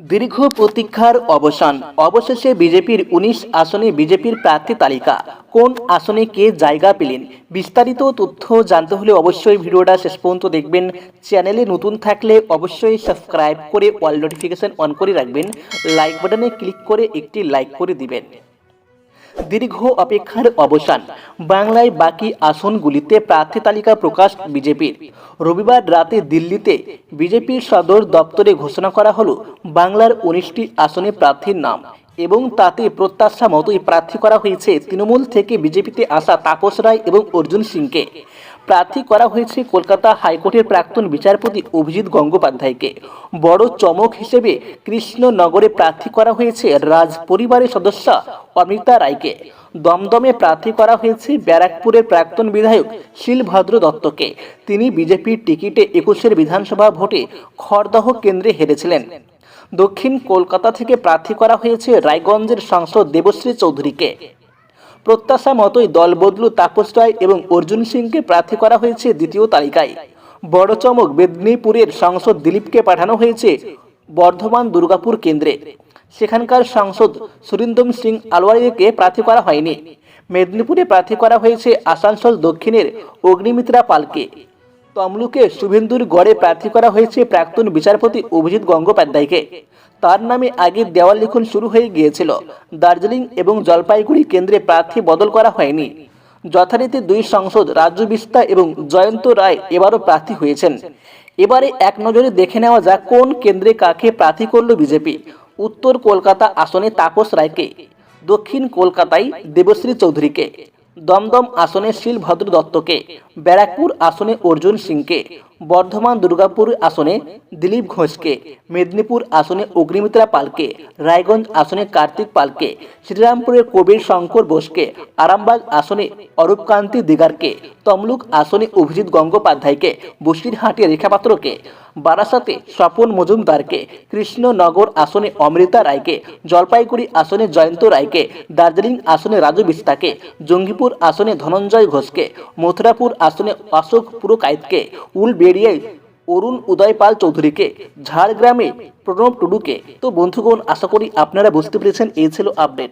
দীর্ঘ প্রতীক্ষার অবসান। অবশেষে বিজেপির উনিশ আসনে বিজেপির প্রার্থী তালিকা। কোন আসনে কে জায়গা পেলেন? বিস্তারিত তথ্য জানতে হলে অবশ্যই ভিডিওটা শেষ পর্যন্ত দেখবেন। চ্যানেলে নতুন থাকলে অবশ্যই সাবস্ক্রাইব করে অল নোটিফিকেশন অন করে রাখবেন। লাইক বাটনে ক্লিক করে একটি লাইক করে দিবেন। দীর্ঘ অপেক্ষার অবসান। বাংলায় বাকি আসনগুলিতে প্রার্থী তালিকা প্রকাশ বিজেপির। রবিবার রাতে দিল্লিতে বিজেপির সদর দপ্তরে ঘোষণা করা হলো, বাংলার উনিশটি আসনে প্রার্থীর নাম এবং তাতে প্রত্যাশা মতোই প্রার্থী করা হয়েছে তৃণমূল থেকে বিজেপিতে আসা তাপস রায় এবং অর্জুন সিংকে। প্রার্থী করা হয়েছে কলকাতা হাইকোর্টের প্রাক্তন বিচারপতি অভিজিৎ গঙ্গোপাধ্যায়কে। বড় চমক হিসেবে কৃষ্ণনগরে প্রার্থী করা হয়েছে রাজ পরিবারের সদস্য অমিতা রায়কে। দমদমে প্রার্থী করা হয়েছে ব্যারাকপুরের প্রাক্তন বিধায়ক শিলভদ্র দত্তকে। তিনি বিজেপির টিকিটে একুশের বিধানসভা ভোটে খড়দহ কেন্দ্রে হেরেছিলেন। দক্ষিণ কলকাতা থেকে প্রার্থী করা হয়েছে রায়গঞ্জের সাংসদ দেবশ্রী চৌধুরীকে। প্রত্যাশা মতোই দল বদলু তাপস রায় এবং অর্জুন সিংকে প্রার্থী করা হয়েছে দ্বিতীয় তালিকায়। বড় চমক মেদিনীপুরের সাংসদ দিলীপকে পাঠানো হয়েছে বর্ধমান দুর্গাপুর কেন্দ্রে। সেখানকার সাংসদ সুরিন্দম সিং আলওয়ারিকে প্রার্থী করা হয়নি। মেদিনীপুরে প্রার্থী করা হয়েছে আসানসোল দক্ষিণের অগ্নিমিত্রা পালকে। তমলুকে শুভেন্দুর গড়ে প্রার্থী করা হয়েছে প্রাক্তন বিচারপতি অভিজিৎ গঙ্গোপাধ্যায়কে। তার নামে আগে দেওয়াল লিখন শুরু হয়ে গিয়েছিল। দার্জিলিং এবং জলপাইগুড়ি কেন্দ্রে প্রার্থী বদল করা হয়নি। যথারীতি দুই সংসদ, রাজু বিস্তা এবং জয়ন্ত রায় এবারও প্রার্থী হয়েছেন। এবারে এক নজরে দেখে নেওয়া যাক কোন কেন্দ্রে কাকে প্রার্থী করল বিজেপি। উত্তর কলকাতা আসনে তাপস রায়কে, দক্ষিণ কলকাতায় দেবশ্রী চৌধুরীকে। দমদম আসনে শিলভদ্র দত্তকে ব্যারাকপুর আসনে অর্জুন সিংকে বর্ধমান দুর্গাপুর আসনে দিলীপ ঘোষকে, মেদিনীপুর আসনে অগ্নিমিত্রা পালকে, রায়গঞ্জ আসনে কার্তিক পালকে, শ্রীরামপুরের কবির শঙ্কর বোসকে, আরামবাগ আসনে অরূপকান্তি দিগারকে, তমলুক আসনে অভিজিৎ গঙ্গোপাধ্যায়কে, বসিরহাটে রেখাপাত্রকে বারাসাতে স্বপন মজুমদারকে, কৃষ্ণনগর আসনে অমৃতা রায়কে, জলপাইগুড়ি আসনে জয়ন্ত রায়কে, দার্জিলিং আসনে রাজু বিস্তাকে, জঙ্গিপুর আসনে ধনঞ্জয় ঘোষকে, মথুরাপুর আসনে অশোক পুরকায়েতকে উলবেড়িয়ায় অরুণ উদয়পাল চৌধুরীকে ঝাড়গ্রামে প্রণব টুডুকে। তো বন্ধুগণ, আশা করি আপনারা বুঝতে পেরেছেন, এই ছিল আপডেট